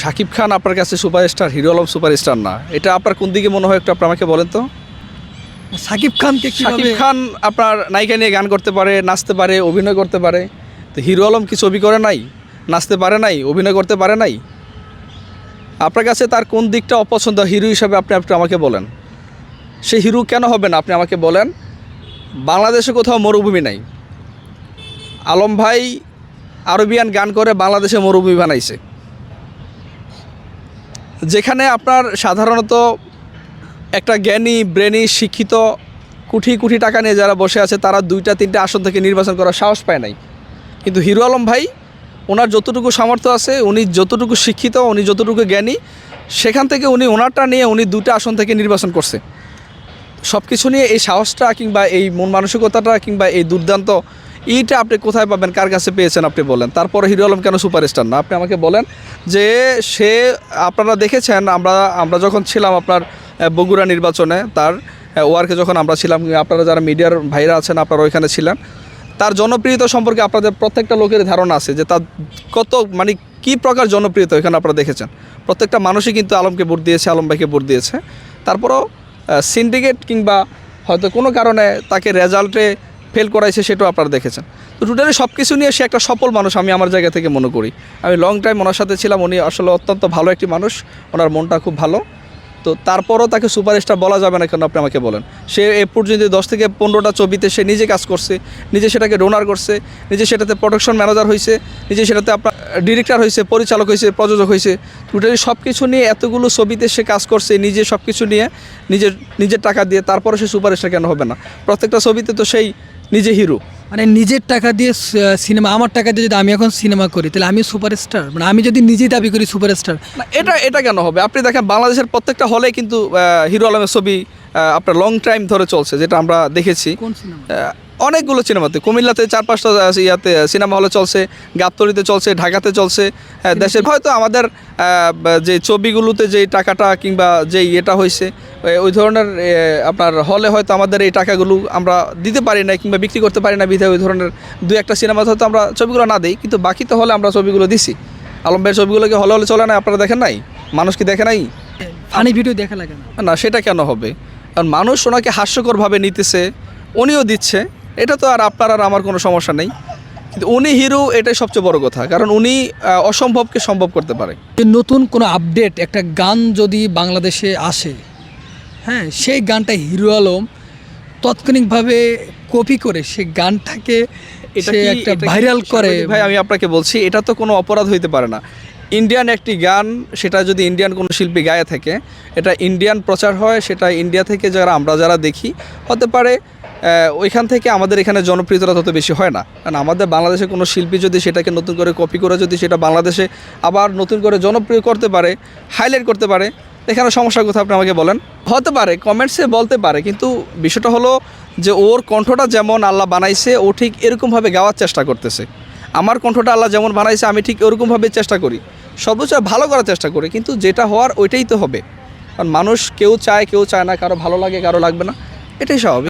শাকিব খান আপনার কাছে superstar hero Alam superstar না। এটা আপনার কোন দিকে মনে হয় একটু আপনি আমাকে বলেন তো? সাকিব খানকে শাকিব খান আপনার নায়িকা নিয়ে গান করতে পারে নাচতে পারে অভিনয় করতে পারে। তো হিরো আলম কি ছবি করে নাই? নাচতে পারে নাই অভিনয় করতে পারে নাই? আপনার কাছে তার কোন দিকটা অপছন্দ? হিরো হিসাবে আপনি আপনি আমাকে বলেন। সে হিরো কেন হবে না আপনি আমাকে বলেন। বাংলাদেশে কোথাও মরুভূমি নাই। আলম ভাই আরবিয়ান গান করে বাংলাদেশে মরুভূমি বানাইছে। যেখানে আপনার সাধারণত একটা জ্ঞানী, ব্রেনি, শিক্ষিত কোটি কোটি টাকা নিয়ে যারা বসে আছে, তারা দুইটা, তিনটা আসন থেকে নির্বাচন করার সাহস পায় নাই। কিন্তু হিরো আলম ভাই, ওনার যতটুকু সামর্থ্য আছে, উনি যতটুকু শিক্ষিত, উনি যতটুকু জ্ঞানী, সেখান থেকে উনি ওনারটা নিয়ে উনি দুটা আসন থেকে নির্বাচন করছে। সব কিছু নিয়ে এই সাহসটা কিংবা এই মন মানসিকতাটা কিংবা এই দুর্দান্ত এইটা আপনি কোথায় পাবেন? কার কাছে পেয়েছেন আপনি বলেন। তারপরে হিরো আলম কেন সুপারস্টার না? আপনি আমাকে বলেন যে সে, আপনারা দেখেছেন, আমরা আমরা যখন ছিলাম আপনার বগুড়া নির্বাচনে, তার ওয়ার্কে যখন আমরা ছিলাম, আপনারা যারা মিডিয়ার ভাইরা আছেন, আপনারা ওইখানে ছিলেন, তার জনপ্রিয়তা সম্পর্কে আপনাদের প্রত্যেকটা লোকের ধারণা আছে যে তার কত মানে কী প্রকার জনপ্রিয়তা এখানে আপনারা দেখেছেন। প্রত্যেকটা মানুষই কিন্তু আলমকে ভোট দিয়েছে, আলম ভাইকে ভোট দিয়েছে। তারপরও সিন্ডিকেট কিংবা হয়তো কোনো কারণে তাকে রেজাল্টে ফেল করাইছে সেটাও আপনারা দেখেছেন। তো টোটালি সব কিছু নিয়ে সে একটা সফল মানুষ আমি আমার জায়গা থেকে মনে করি। আমি লং টাইম ওনার সাথে ছিলাম, উনি আসলে অত্যন্ত ভালো একটি মানুষ, ওনার মনটা খুব ভালো। তো তারপরও তাকে সুপারস্টার বলা যাবে না কেন আপনি আমাকে বলেন। সে এ পর্যন্ত দশ থেকে পনেরোটা ছবিতে সে নিজে কাজ করছে, নিজে সেটাকে ডোনার করছে, নিজে সেটাতে প্রোডাকশন ম্যানেজার হয়েছে নিজে সেটাতে আপনার ডিরেক্টর হয়েছে পরিচালক হয়েছে প্রযোজক হয়েছে টোটালি সব কিছু নিয়ে এতগুলো ছবিতে সে কাজ করছে, নিজে সব কিছু নিয়ে, নিজের নিজের টাকা দিয়ে তারপরে সে সুপারস্টার কেন হবে না? প্রত্যেকটা ছবিতে তো সেই নিজে হিরো মানে নিজের টাকা দিয়ে সিনেমা আমার টাকা দিয়ে যদি আমি এখন সিনেমা করি তাহলে আমি সুপারস্টার মানে আমি যদি নিজেই দাবি করি সুপারস্টার এটা এটা কেন হবে? আপনি দেখেন বাংলাদেশের প্রত্যেকটা হলে কিন্তু হিরো আলমের ছবি আপনার লং টাইম ধরে চলছে যেটা আমরা দেখেছি। কোন সিনেমা অনেকগুলো সিনেমাতে কুমিল্লাতে চার পাঁচটা ইয়াতে সিনেমা হলে চলছে গাবতলিতে চলছে ঢাকাতে চলছে দেশের হয়তো আমাদের যে ছবিগুলোতে যে টাকাটা কিংবা যে ইয়েটা হয়েছে ওই- ধরনের আপনার হলে হয়তো আমাদের এই টাকাগুলো আমরা দিতে পারি না কিংবা বিক্রি করতে পারি না বিধায় ওই ধরনের দু একটা সিনেমাতে হয়তো আমরা ছবিগুলো না দিই কিন্তু বাকি তো হলে আমরা ছবিগুলো দিছি। আলম ভাইয়ের ছবিগুলোকে হলে হলে চলে না আপনারা দেখেন নাই? মানুষ কি দেখে নাই? ফানি ভিডিও দেখা লাগে না। না সেটা কেন হবে? কারণ মানুষ ওনাকে হাস্যকরভাবে নিতেছে উনিও দিচ্ছে এটা তো আর আপনার আর আমার কোনো সমস্যা নেই। কিন্তু উনি হিরো এটাই সবচেয়ে বড় কথা। কারণ উনি অসম্ভবকে সম্ভব করতে পারে। নতুন কোনো আপডেট একটা গান যদি বাংলাদেশে আসে হ্যাঁ সেই গানটা হিরো আলম তাৎক্ষণিকভাবে কপি করে সেই গানটাকে এটা একটা ভাইরাল করে। ভাই আমি আপনাকে বলছি এটা তো কোনো অপরাধ হইতে পারে না। ইন্ডিয়ান একটি গান, সেটা যদি ইন্ডিয়ান কোনো শিল্পী গায়ে থাকে, এটা ইন্ডিয়ান প্রচার হয়, সেটা ইন্ডিয়া থেকে যারা, আমরা যারা দেখি, হতে পারে ওইখান থেকে আমাদের এখানে জনপ্রিয়তা তত বেশি হয় না। কারণ আমাদের বাংলাদেশে কোনো শিল্পী যদি সেটাকে নতুন করে কপি করে যদি সেটা বাংলাদেশে আবার নতুন করে জনপ্রিয় করতে পারে হাইলাইট করতে পারে, এখানে সমস্যার কথা আপনি আমাকে বলেন। হতে পারে কমেন্টসে বলতে পারে, কিন্তু বিষয়টা হলো যে ওর কণ্ঠটা যেমন আল্লাহ বানাইছে, ও ঠিক এরকমভাবে গাওয়ার চেষ্টা করতেছে। আমার কণ্ঠটা আল্লাহ যেমন বানাইছে, আমি ঠিক ওরকমভাবে চেষ্টা করি। সর্বোচ্চ ভালো করার চেষ্টা করি, কিন্তু যেটা হওয়ার ওইটাই তো হবে। কারণ মানুষ কেউ চায় কেউ চায় না, কারও ভালো লাগে, কারও লাগবে না। এটাই স্বাভাবিক।